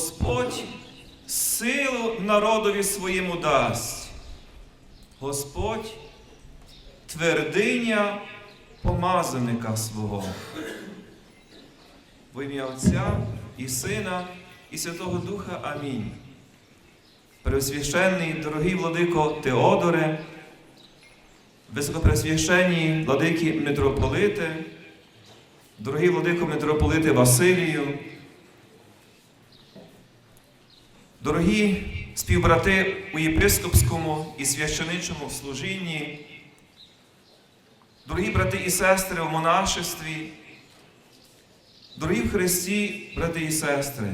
Господь силу народові своєму дасть. Господь твердиня помазаника свого. В ім'я Отця і Сина, і Святого Духа. Амінь. Преосвященний, дорогий владико Теодоре, високопресвященні владики митрополити, дорогий владико митрополити Василію, дорогі співбрати у єпископському і священичому служінні, дорогі брати і сестри у монашестві, дорогі в Христі, брати і сестри,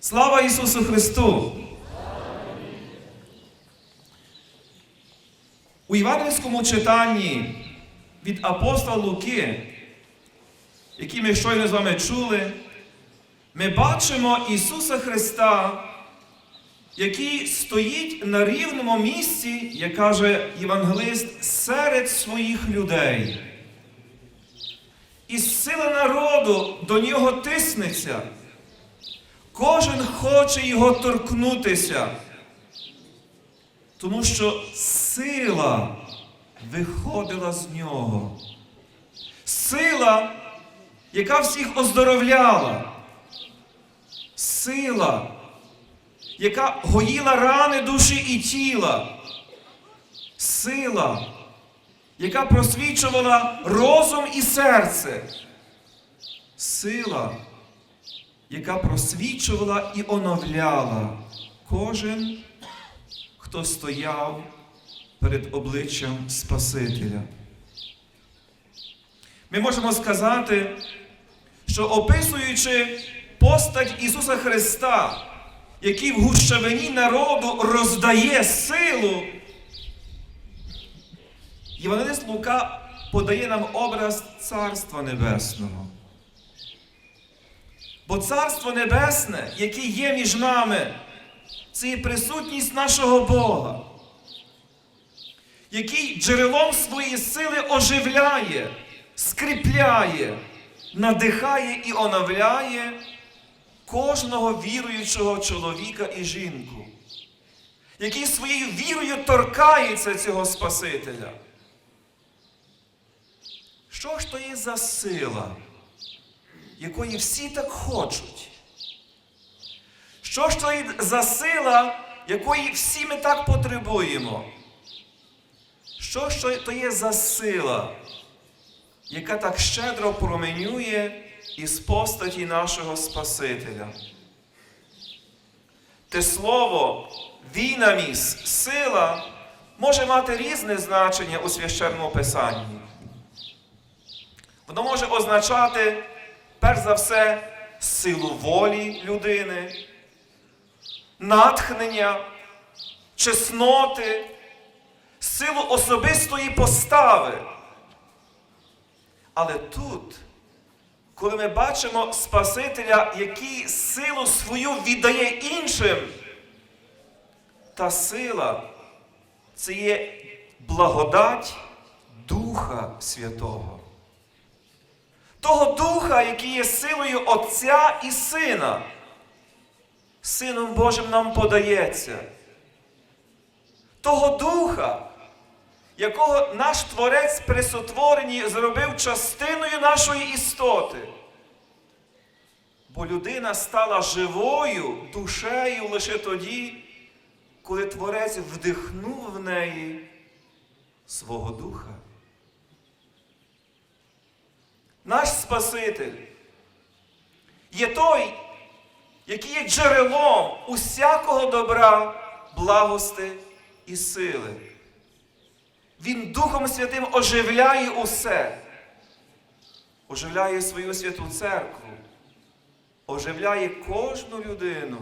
слава Ісусу Христу! У Івангельському читанні від апостола Луки, який ми щойно з вами чули, ми бачимо Ісуса Христа, який стоїть на рівному місці, як каже євангелист, серед своїх людей. І сила народу до нього тиснеться. Кожен хоче його торкнутися. Тому що сила виходила з нього. Сила, яка всіх оздоровляла. Сила, яка гоїла рани душі і тіла. Сила, яка просвічувала розум і серце. Сила, яка просвічувала і оновляла кожен хто стояв перед обличчям Спасителя. Ми можемо сказати, що описуючи постать Ісуса Христа, який в гущавині народу роздає силу, Євангелист Лука подає нам образ Царства Небесного. Бо Царство Небесне, яке є між нами, це є присутність нашого Бога, який джерелом своєї сили оживляє, скріпляє, надихає і оновляє кожного віруючого чоловіка і жінку, який своєю вірою торкається цього Спасителя. Що ж то є за сила, якої всі так хочуть? Що ж то є за сила, якої всі ми так потребуємо? Що ж то є за сила, яка так щедро променює із постаті нашого Спасителя? Те слово вінаміс, сила може мати різне значення у священному писанні. Воно може означати, перш за все, силу волі людини натхнення, чесноти, силу особистої постави. Але тут, коли ми бачимо Спасителя, який силу свою віддає іншим, та сила це є благодать Духа Святого. Того Духа, який є силою Отця і Сина. Сином Божим нам подається. Того Духа, якого наш Творець при сотворенні зробив частиною нашої істоти. Бо людина стала живою душею лише тоді, коли Творець вдихнув в неї свого Духа. Наш Спаситель є той, який є джерелом усякого добра, благости і сили. Він Духом Святим оживляє усе, оживляє свою святу церкву, оживляє кожну людину,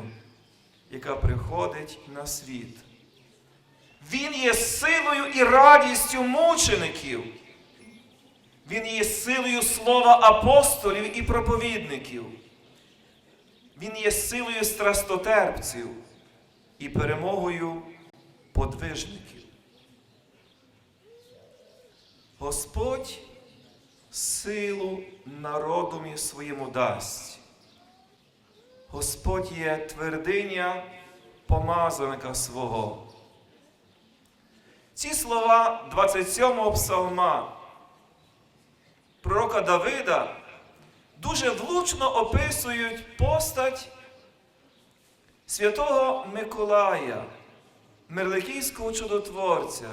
яка приходить на світ. Він є силою і радістю мучеників. Він є силою слова апостолів і проповідників. Він є силою страстотерпців і перемогою подвижників. Господь силу народові своєму дасть. Господь є твердиня помазаника свого. Ці слова 27-го псалма пророка Давида дуже влучно описують постать святого Миколая, Мирликійського чудотворця,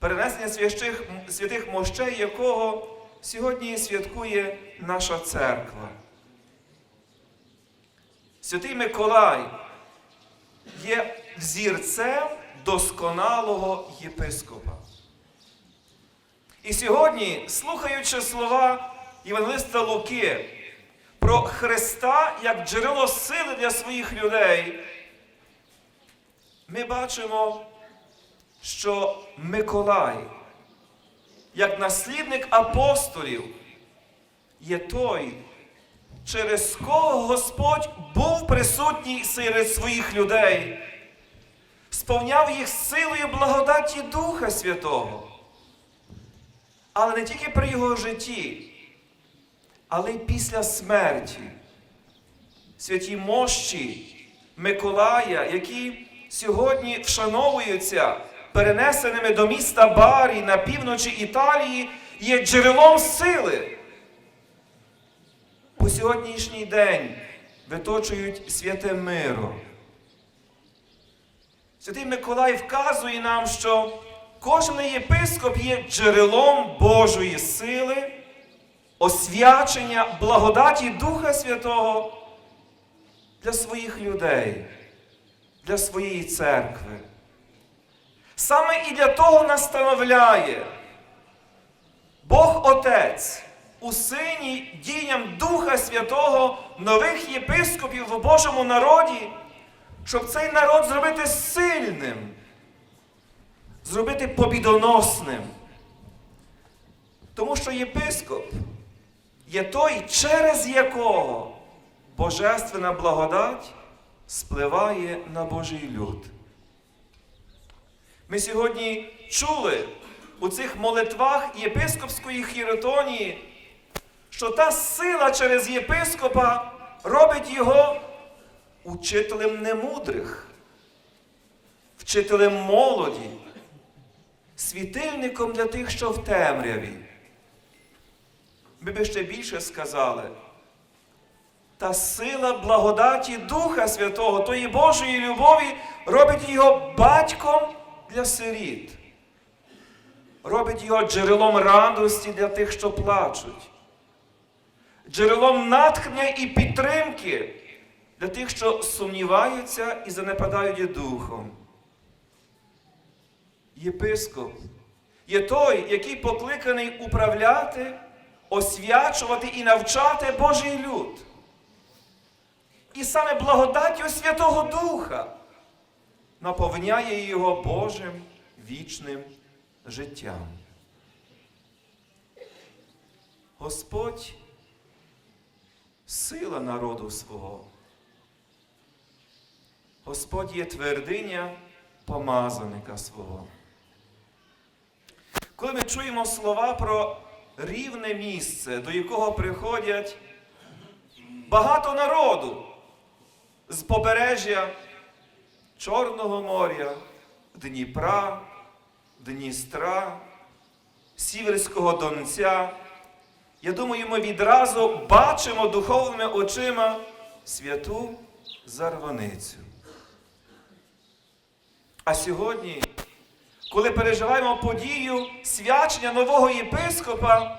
перенесення свящих, святих мощей, якого сьогодні святкує наша церква. Святий Миколай є взірцем досконалого єпископа. І сьогодні, слухаючи слова Євангелиста Луки про Христа як джерело сили для своїх людей, ми бачимо, що Миколай, як наслідник апостолів, є той, через кого Господь був присутній серед своїх людей, сповняв їх силою благодаті Духа Святого. Але не тільки при його житті, але й після смерті. Святі мощі Миколая, які сьогодні вшановуються перенесеними до міста Барі на півночі Італії, є джерелом сили. По сьогоднішній день виточують святе миро. Святий Миколай вказує нам, що кожен єпископ є джерелом Божої сили, освячення, благодаті Духа Святого для своїх людей, для своєї церкви. Саме і для того настановляє Бог Отець у Сині діянням Духа Святого нових єпископів в Божому народі, щоб цей народ зробити сильним, зробити побідоносним. Тому що єпископ є той, через якого Божественна благодать спливає на Божий люд. Ми сьогодні чули у цих молитвах єпископської хіротонії, що та сила через єпископа робить його учителем немудрих, вчителем молоді, світильником для тих, що в темряві. Ми би ще більше сказали. Та сила благодаті Духа Святого, тої Божої любові, робить його батьком для сиріт, робить його джерелом радості для тих, що плачуть, джерелом натхнення і підтримки для тих, що сумніваються і занепадають духом. Єпископ є той, який покликаний управляти, освячувати і навчати Божий люд. І саме благодаттю Святого Духа наповняє його Божим вічним життям. Господь сила народу свого. Господь є твердиня помазаника свого. Коли ми чуємо слова про рівне місце, до якого приходять багато народу з побережжя Чорного моря, Дніпра, Дністра, Сіверського Донця, я думаю, ми відразу бачимо духовними очима святу Зарваницю. А сьогодні, коли переживаємо подію свячення нового єпископа,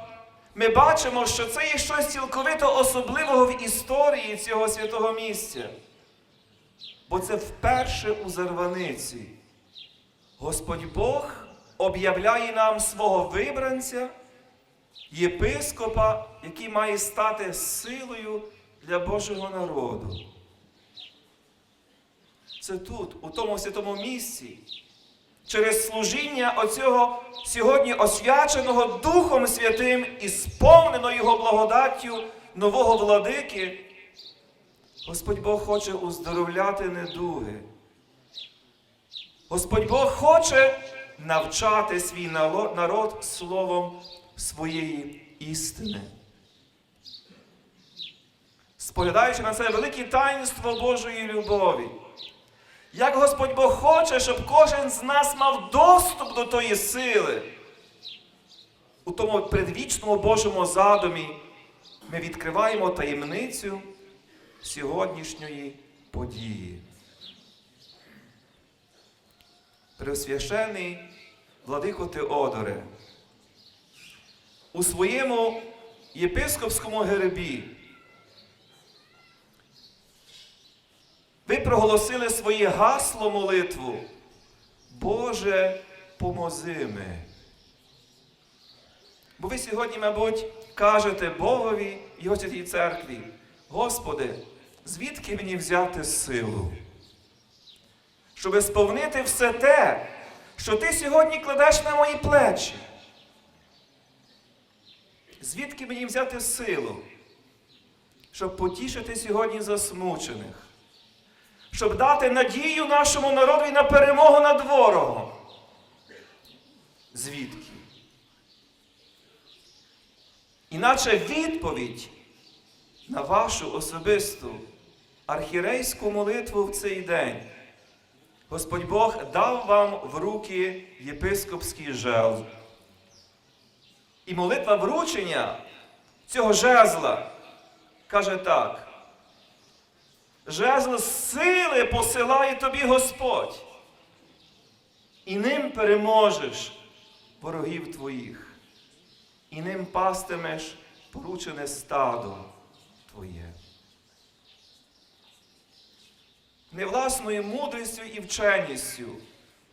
ми бачимо, що це є щось цілковито особливого в історії цього святого місця. Бо це вперше у Зарваниці. Господь Бог об'являє нам свого вибранця, єпископа, який має стати силою для Божого народу. Це тут, у тому святому місці, через служіння оцього сьогодні освяченого Духом Святим і сповнено Його благодаттю нового владики, Господь Бог хоче уздоровляти недуги. Господь Бог хоче навчати свій народ словом своєї істини. споглядаючи на це велике таїнство Божої любові. Як Господь Бог хоче, щоб кожен з нас мав доступ до тої сили. У тому предвічному Божому задумі ми відкриваємо таємницю сьогоднішньої події. Преосвящений владико Теодоре, у своєму єпископському гербі ви проголосили своє гасло молитву. Боже, помози ми. Бо ви сьогодні, мабуть, кажете Богові і Його святій церкві, Господи, звідки мені взяти силу? Щоб сповнити все те, що ти сьогодні кладеш на мої плечі. Звідки мені взяти силу, щоб потішити сьогодні засмучених, щоб дати надію нашому народу на перемогу над ворогом? Звідки? Іначе відповідь на вашу особисту архірейську молитву в цей день. Господь Бог дав вам в руки єпископський жезл. І молитва вручення цього жезла каже так. Жезл сили посилає тобі Господь, і ним переможеш ворогів твоїх і ним пастимеш поручене стадо твоє. Не власною мудрістю і вченістю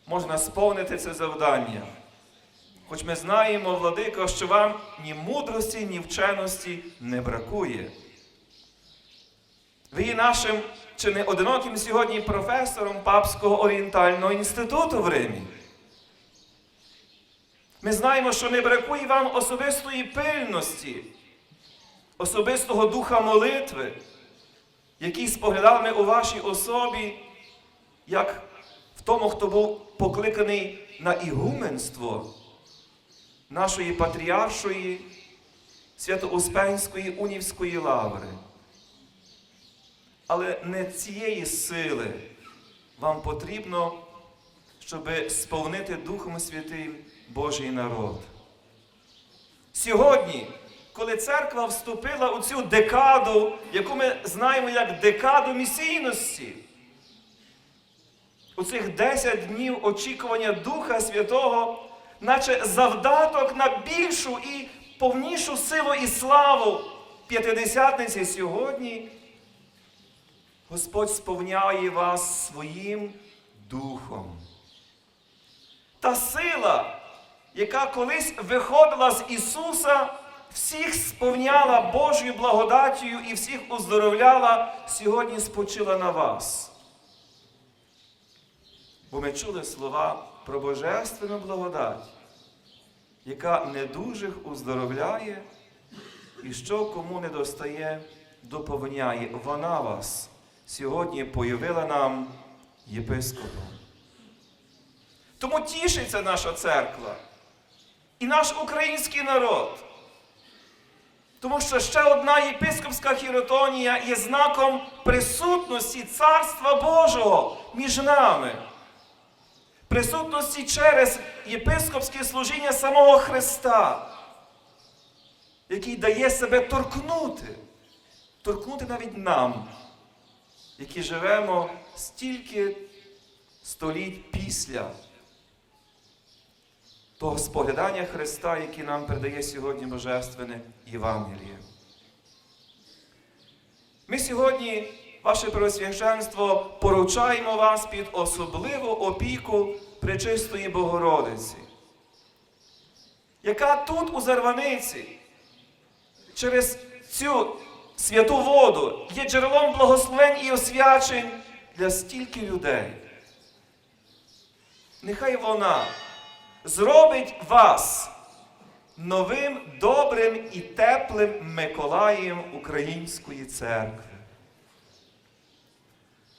можна сповнити це завдання. Хоч ми знаємо, владико, що вам ні мудрості, ні вченості не бракує. Ви є нашим чи не одиноким сьогодні професором Папського орієнтального інституту в Римі. Ми знаємо, що не бракує вам особистої пильності, особистого духа молитви, який споглядав ми у вашій особі, як в тому, хто був покликаний на ігуменство нашої патріаршої Свято-Успенської Унівської лаври. Але не цієї сили вам потрібно, щоб сповнити Духом Святим Божий народ. Сьогодні, коли церква вступила у цю декаду, яку ми знаємо як декаду місійності, у цих 10 днів очікування Духа Святого, наче завдаток на більшу і повнішу силу і славу п'ятидесятниці сьогодні, Господь сповняє вас своїм духом. Та сила, яка колись виходила з Ісуса, всіх сповняла Божою благодаттю і всіх оздоровляла, сьогодні спочила на вас. Бо ми чули слова про божественну благодать, яка недужих оздоровляє і що кому не достає, доповняє. Вона вас сьогодні появила нам єпископом. Тому тішиться наша церква і наш український народ. Тому що ще одна єпископська хіротонія є знаком присутності Царства Божого між нами. Присутності через єпископське служіння самого Христа, який дає себе торкнути, торкнути навіть нам, які живемо стільки століть після того споглядання Христа, який нам передає сьогодні Божественне Євангеліє. Ми сьогодні, ваше Преосвященство, поручаємо вас під особливу опіку Пречистої Богородиці, яка тут, у Зарваниці, через цю святу воду є джерелом благословень і освячень для стільки людей. Нехай вона зробить вас новим, добрим і теплим Миколаєм Української церкви.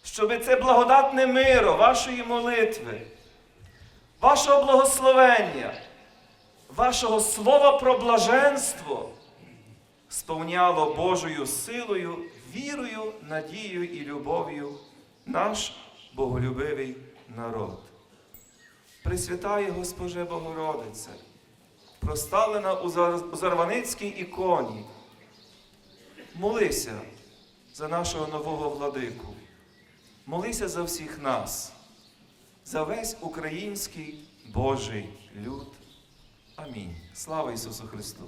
Щоби це благодатне миро вашої молитви, вашого благословення, вашого слова про блаженство сповняло Божою силою вірою, надією і любов'ю наш боголюбивий народ. Пресвятає Госпоже Богородице, проставлена у Зарваницькій іконі. Молися за нашого нового владику, молися за всіх нас, за весь український Божий люд. Амінь. Слава Ісусу Христу!